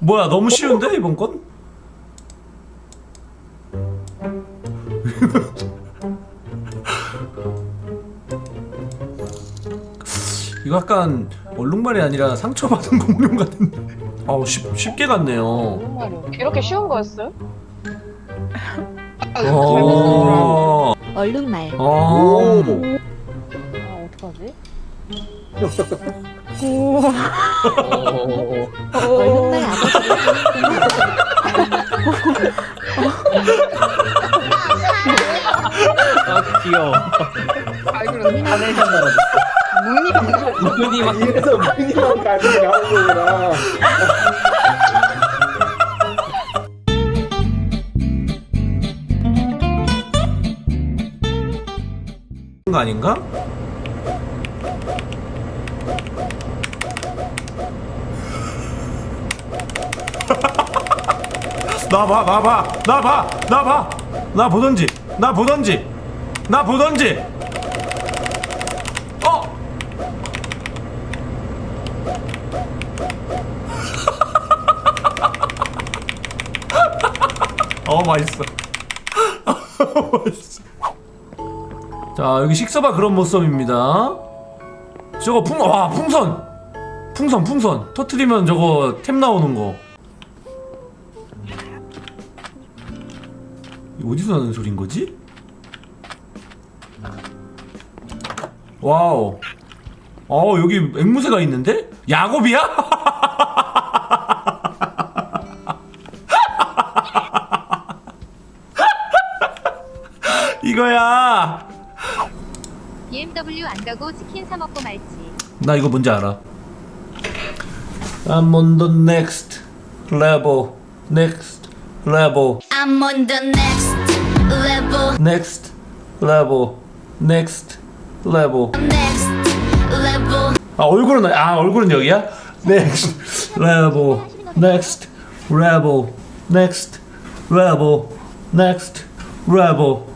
뭐야 너무 쉬운데 이번 건? 이거 약간 얼룩말이 아니라 상처받은 공룡 같은데. 아우 쉽, 쉽게 갔네요. 정말요. 이렇게 쉬운 거였어요? 어. 얼룩말 어. 아 어떡하지? 얼룩 아 하늘색 나라. 문이 무슨 눈이 막 이래서 미니만 가지고 나온 거구나. 거 아닌가? 나봐 나봐 나봐 나봐 나 보던지 나 보던지 나 보던지 맛있어. 맛있어. 자 여기 식서봐 그런 모습입니다. 저거 풍, 와 풍선! 풍선 풍선. 터트리면 저거 템 나오는 거. 어디서 나는 소린 거지? 와우. 어 여기 앵무새가 있는데? 야곱이야? BMW 안 가고 치킨 사 먹고 말지. 나 이거 뭔지 알아. I'm on the next level. Next level. I'm on the next level, Next level. Next level. next level. 아 얼굴은 아 얼굴은 여기야? Next level. Next level. Next level. Next level.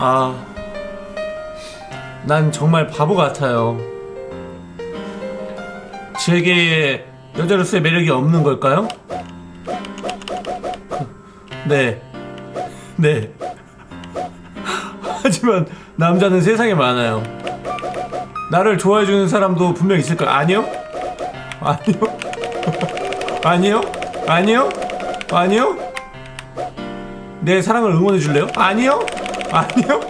아, 난 정말 바보 같아요. 제게 여자로서의 매력이 없는 걸까요? 네. 네. 하지만 남자는 세상에 많아요. 나를 좋아해주는 사람도 분명 있을 거야. 아니요? 아니요? 아니요? 아니요? 아니요? 내 사랑을 응원해 줄래요? 아니요? 아니요?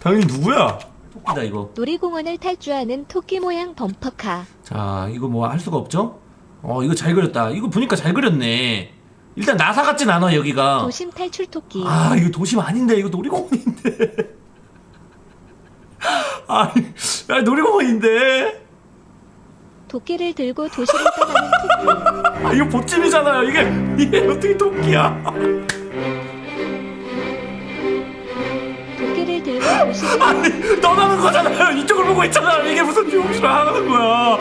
당연히 누구야? 토끼다 이거. 놀이공원을 탈주하는 토끼 모양 범퍼카 자, 이거 뭐 할 수가 없죠? 어, 이거 잘 그렸다. 이거 보니까 잘 그렸네. 일단 나사 같진 않아 여기가. 도심 탈출 토끼 아 이거 도심 아닌데 이거 놀이공원인데 아 야, 놀이공원인데 도끼를 들고 도시를 떠나는 토끼 아, 이거 보찜이잖아요 이게 이게 어떻게 토끼야 아니 떠나는 거잖아요. 이쪽을 보고 있잖아. 이게 무슨 유혹을 하는 거야.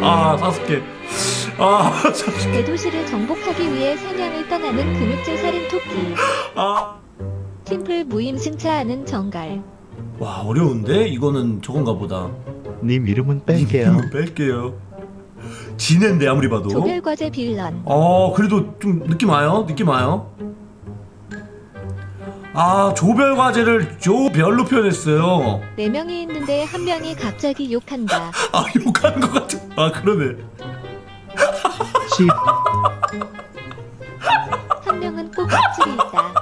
아 사스케 아, 참, 대도시를 정복하기 위해 사냥을 떠나는 근육질 살인 토끼. 아. 팀플 무임 승차하는 정갈. 와 어려운데? 이거는 저건가 보다. 님 이름은 뺄게요. 뺄게요. 지낸데 아무리 봐도. 조별 과제 빌런. 어 그래도 좀 느낌 와요? 느낌 와요 아 조별 과제를 조별로 표현했어요. 4명이 있는데 한 명이 갑자기 욕한다. 아 욕하는 것 같아 아 그러네. 10, 한 명은 꼭 갑질이 있다.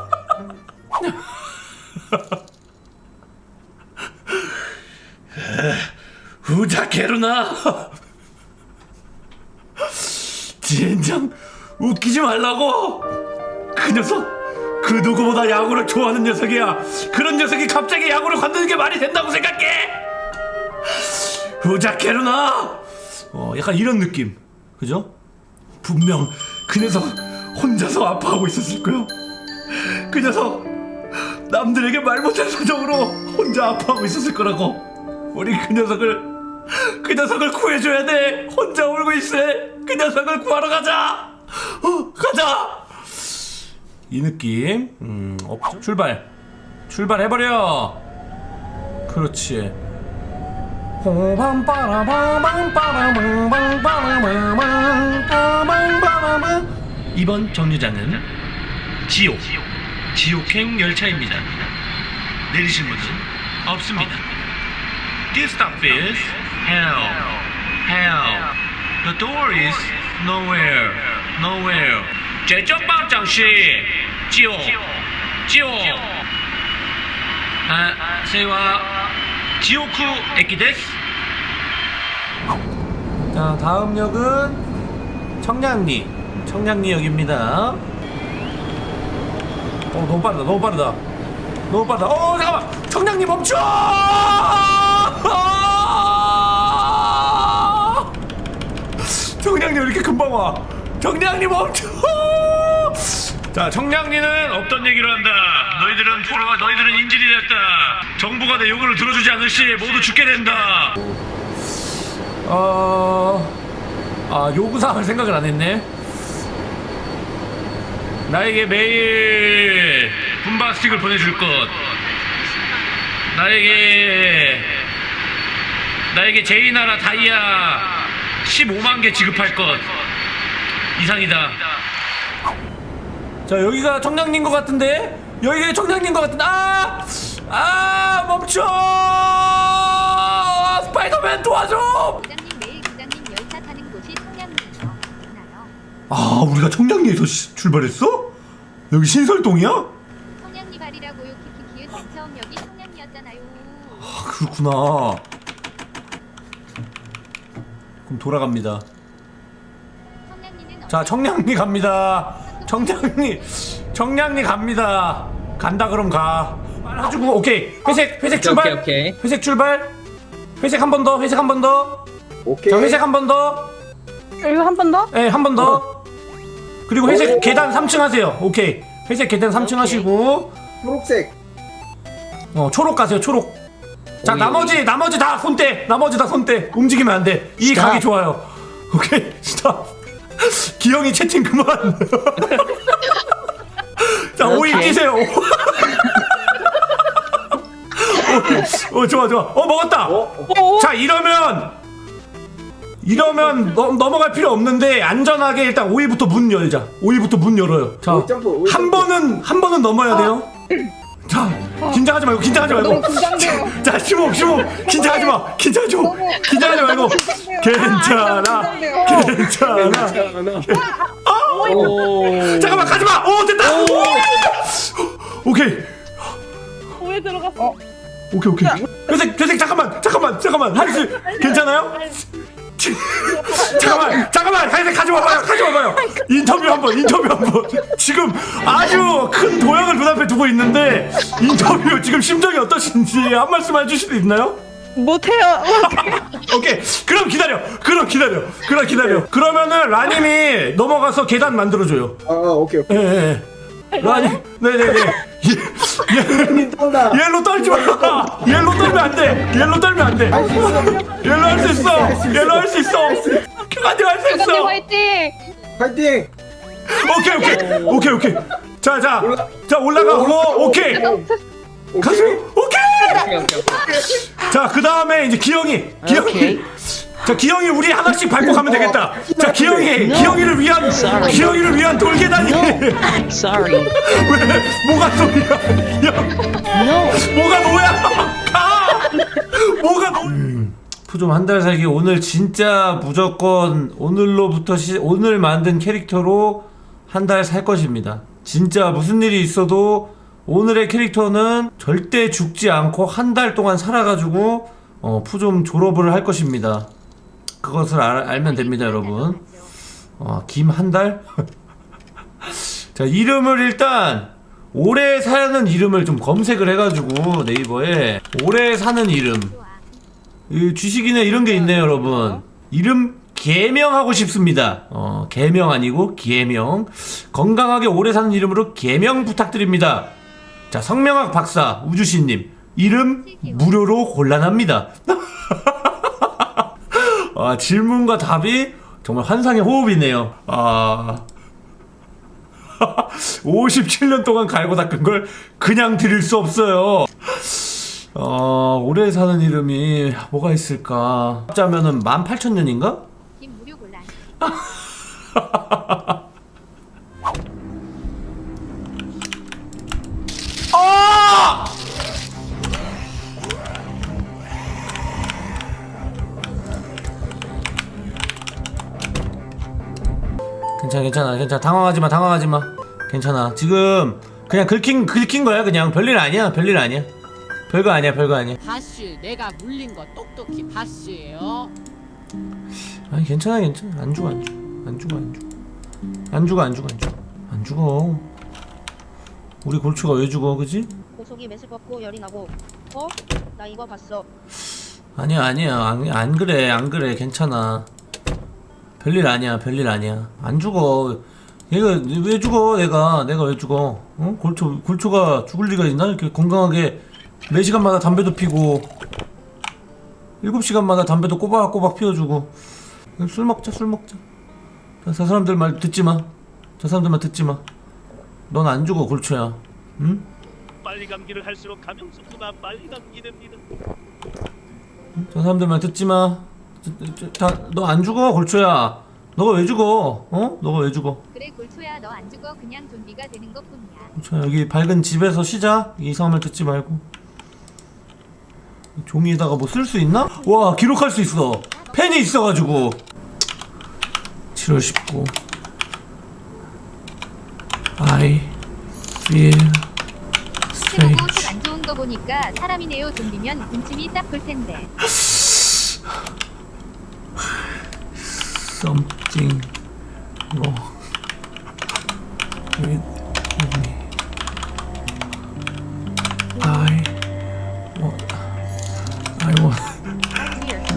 후자 게루나. 젠장 웃기지 말라고. 그 녀석 그 누구보다 야구를 좋아하는 녀석이야. 그런 녀석이 갑자기 야구를 관두는 게 말이 된다고 생각해. 후자 게루나. 어 약간 이런 느낌. 그죠? 분명 그 녀석 혼자서 아파하고 있었을 거야 그 녀석 남들에게 말 못할 사정으로 혼자 아파하고 있었을 거라고. 우리 그 녀석을 그 녀석을 구해줘야 돼. 혼자 울고 있어 그 녀석을 구하러 가자. 어, 가자 이 느낌. 음, 업, 출발. 출발해버려. 그렇지. 이번 정류장은 지옥 지옥행 열차입니다. 내리실 분은 없습니다. This stop is hell hell. The door is nowhere nowhere. 제정방장씨. 지오 지오 세와 지오쿠 에키 데스. 자 다음 역은 청량리. 청량리역입니다. 어 너무 빠르다 너무 빠르다. 너무 빠르다. 어 잠깐만! 청량리 멈춰! 청량리 왜 이렇게 금방 와? 청량리 멈춰! 자, 청량리는 없던 얘기를 한다. 너희들은 포로가 너희들은 인질이 됐다. 정부가 내 요구를 들어주지 않을 시 모두 죽게 된다. 어, 아 요구사항을 생각을 안 했네. 나에게 매일 분바 스틱을 보내줄 것. 나에게 나에게 제이 나라 다이아 15만 개 지급할 것 이상이다. 자 여기가 청량리인 것 같은데 여기가 청량리인 것 같은데 아! 아 멈춰! 스파이더맨 도와줘! 부장님 매일 부장님 열차 타는 곳이 청량리예요. 나요. 아 우리가 청량리에서 시- 출발했어? 여기 신설동이야? 청량리 발이라고요. 처음 여기 청량리였잖아요. 아 그렇구나 그럼 돌아갑니다 청량리는 자 청량리 갑니다 청량리 청량리 갑니다 간다 그럼 가 말아주고 오케이 회색 회색 출발 오케이, 오케이. 회색 출발 회색 한 번 더 회색 한 번 더 오케이. 자 회색 한 번 더 이거 한 번 더? 예, 한 번 더. 그리고 회색 계단 3층 하세요. 오케이. 회색 계단 3층 하시고 초록색. 어, 초록 가세요. 초록. 자, 오이, 나머지 나머지 다 손대. 나머지 다 손대. 움직이면 안 돼. 이 스탑. 각이 좋아요. 오케이. 스탑. 기영이 채팅 그만. 자, 오이 오케이. 끼세요. 오, 어, 좋아, 좋아. 어, 먹었다. 어? 자 이러면 이러면 넘, 넘어갈 필요 없는데 안전하게 일단 5위부터 문 열자 5위부터 문 열어요 오이 점프, 오이 자 한 점프. 번은 한 번은 넘어야 돼요 자 긴장하지 말고 긴장하지 말고. 너무 긴장돼요. 자 심호흡 심호흡 긴장하지 마. 긴장하지 마. 긴장하지 말고. 괜찮아. 괜찮아. 오. 잠깐만 가지 마. 오 됐다. 오케이. 왜 들어갔어? 오케이 오케이. 회색 회색 잠깐만 잠깐만 잠깐만. 할수 괜찮아요? 잠깐만 잠깐만 마봐요 가지 마봐요. 인터뷰 한번 인터뷰 한번. 지금 아주 큰 도약을 눈앞에 두고 있는데 인터뷰 지금 심정이 어떠신지 한 말씀 해주실 수 있나요? 못해요. 오케이. 그럼 기다려. 그럼 기다려. 그럼 기다려. 그러면은 라님이 넘어가서 계단 만들어줘요. 아 오케이 오케이. 예예 라님. 네네네. 예, 떤다. 옐로 떨지 마. 옐로 안 돼. 옐로 떨면 안 돼. 옐로 할 수 있어. 옐로 할 수 있어. 큐가님 할수 부장님 있어. 화이팅! 파이팅. 오케이 오케이 오케이 오케이. 자 자. 자 올라가고 오케이. 가수 오케이. 오케이, 오케이, 오케이. 자 그 다음에 이제 기영이 기영이. 자 기영이 우리 하나씩 밟고 가면 되겠다. 자 기영이 기영이를 위한 기영이를 위한 돌계단이. Sorry. 왜 뭐가 소리야? 야, 뭐가 뭐야? 가! 푸좀 한 달 살기 오늘 진짜 무조건 오늘로부터 시, 오늘 만든 캐릭터로 한 달 살 것입니다. 진짜 무슨 일이 있어도 오늘의 캐릭터는 절대 죽지 않고 한 달 동안 살아가지고 어, 푸좀 졸업을 할 것입니다. 그것을 알, 알면 됩니다, 여러분. 어, 김 한 달? 자 이름을 일단 오래 사는 이름을 좀 검색을 해가지고 네이버에 오래 사는 이름 이 쥐식이네 이런 게 있네요 여러분. 이름 개명하고 싶습니다. 어 개명 아니고 개명. 건강하게 오래 사는 이름으로 개명 부탁드립니다. 자 성명학 박사 우주신님. 이름 무료로 곤란합니다. 아 질문과 답이 정말 환상의 호흡이네요. 아. 57년 동안 갈고 닦은 걸 그냥 드릴 수 없어요. 어 오래 사는 이름이 뭐가 있을까? 짜면은 18,000년인가? 김 무료 곤란. 아! 괜찮아 괜찮아 괜찮아 당황하지 마 당황하지 마 괜찮아 지금 그냥 긁힌 긁힌 거야 그냥 별일 아니야 별일 아니야 별거 아니야 별거 아니야. 바슈 내가 물린 거 똑똑히 바슈예요. 아니 괜찮아 괜찮아. 안 죽어 안 죽어. 안 죽어 안 죽어. 안 죽어 안 죽어 안 죽어. 안 죽어. 우리 골초가 왜 죽어 그지? 고속이 매스럽고 열이 나고. 어? 나 이거 봤어. 아니야 아니야. 안, 안 그래 안 그래. 괜찮아. 별일 아니야 별일 아니야. 안 죽어. 얘가 왜 죽어 내가? 내가 왜 죽어? 어? 골초 골초가 죽을 리가 있나? 이렇게 건강하게 매 시간마다 담배도 피고 일곱 시간마다 담배도 꼬박꼬박 피워주고 술 먹자 술 먹자 저, 저 사람들 말 듣지 마 저 사람들 말 듣지 마 넌 안 죽어 골초야 응? 빨리 감기를 할수록 감염 속도가 빨리 감기됩니다. 저 사람들만 듣지 마. 너 안 죽어 골초야. 너가 왜 죽어? 어? 너가 왜 죽어? 그래 골초야 너 안 죽어 그냥 좀비가 되는 것뿐이야. 골초야 여기 밝은 집에서 쉬자. 이상한 말 듣지 말고. 종이에다가 뭐 쓸 수 있나? 와 기록할 수 있어. 펜이 있어가지고. 7월 19. I feel strange. 속안 좋은 거 보니까 사람이네요 좀비면 군침이 딱 돌 텐데. something wrong with I want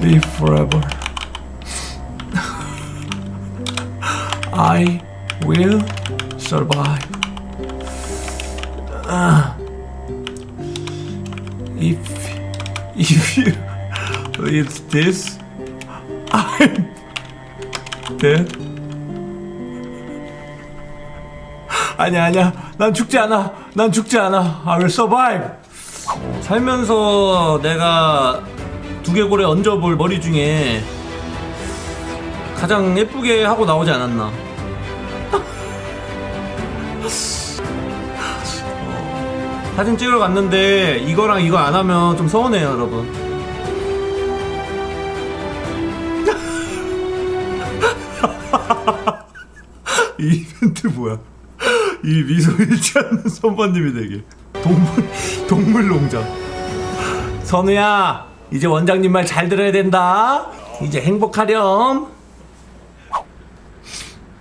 live forever. I will survive. Ah. if if you it's this, I'm 네. 아니야 아니야 난 죽지 않아 난 죽지 않아 I will survive 살면서 내가 두개골에 얹어볼 머리 중에 가장 예쁘게 하고 나오지 않았나? 어, 사진 찍으러 갔는데 이거랑 이거 안 하면 좀 서운해요 여러분. 이 이벤트 뭐야? 이 미소 잃지 않는 선반님이 되게 동물 동물 농장. 선우야, 이제 원장님 말 잘 들어야 된다. 이제 행복하렴.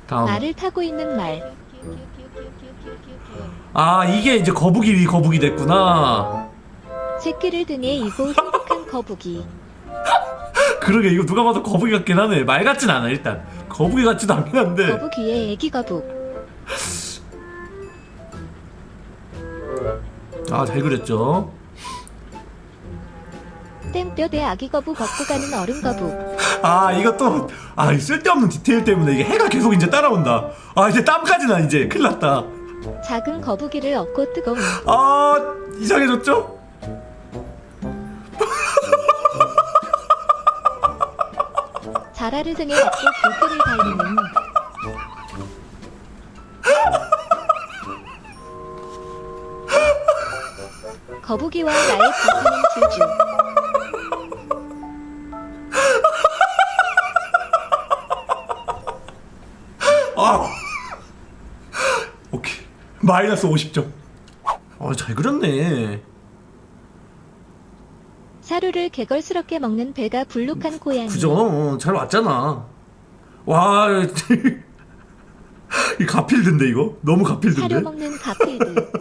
다음. 말을 타고 있는 말. 아 이게 이제 거북이 거북이 됐구나. 새끼를 등에 이고 행복한 거북이. 그러게 이거 누가 봐도 거북이 같긴 하네. 말 같진 않아 일단. 거북이 같지도 않긴 한데. 거북이의 애기 거북. 아 잘 그렸죠. 땡볕에 아기 거북 걷고 가는 어른 거북. 아 이것도 아 쓸데없는 디테일 때문에 이게 해가 계속 이제 따라온다. 아 이제 땀까지 나 이제 큰일 났다. 작은 거북이를 얻고 뜨거운. 아 이상해졌죠? 자라를 등에 업고 불길을 달리는. 거북이와 나의 불타는 주주. 아 오케이 마이너스 50점. 아잘 그렸네. 사료를 개걸스럽게 먹는 배가 불룩한 고양이. 그죠? 어, 잘 왔잖아. 와 이 가필드인데 이거 너무 사료 가필드인데 먹는 가필드.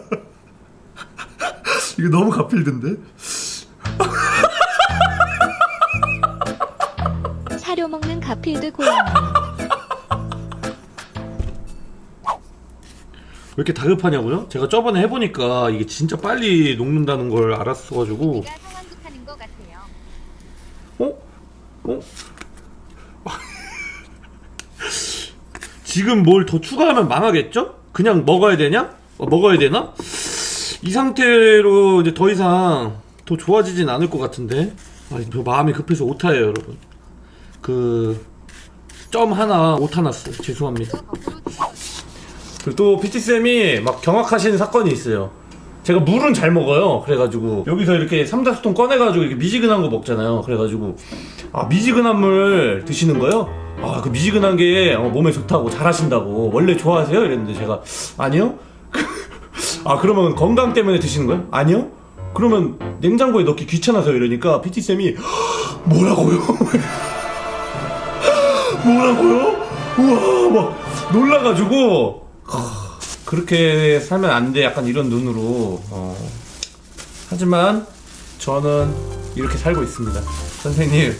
이거 너무 가필드인데 사료 먹는 가필드 고양이. 왜 이렇게 다급하냐고요? 제가 저번에 해보니까 이게 진짜 빨리 녹는다는 걸 알았어가지고 내가 상황 극하는 것 같아요. 어? 어? 지금 뭘 더 추가하면 망하겠죠? 그냥 먹어야 되냐? 어, 먹어야 되나? 이 상태로 이제 더 이상 더 좋아지진 않을 것 같은데? 아, 저 마음이 급해서 오타예요 여러분. 그 점 하나 오타 났어 요. 죄송합니다. 그리고 또 PT쌤이 막 경악하시는 사건이 있어요. 제가 물은 잘 먹어요. 그래가지고 여기서 이렇게 삼다수통 꺼내가지고 이렇게 미지근한 거 먹잖아요. 그래가지고 아 미지근한 물 드시는 거요? 아그 미지근한 게 어, 몸에 좋다고 잘하신다고 원래 좋아하세요? 이랬는데 제가 아니요 아 그러면 건강 때문에 드시는 거예요? 아니요? 그러면 냉장고에 넣기 귀찮아서 이러니까 PT쌤이 뭐라고요? 뭐라고요? 우와 막 놀라가지고 하, 그렇게 살면 안 돼 약간 이런 눈으로 어. 하지만 저는 이렇게 살고 있습니다 선생님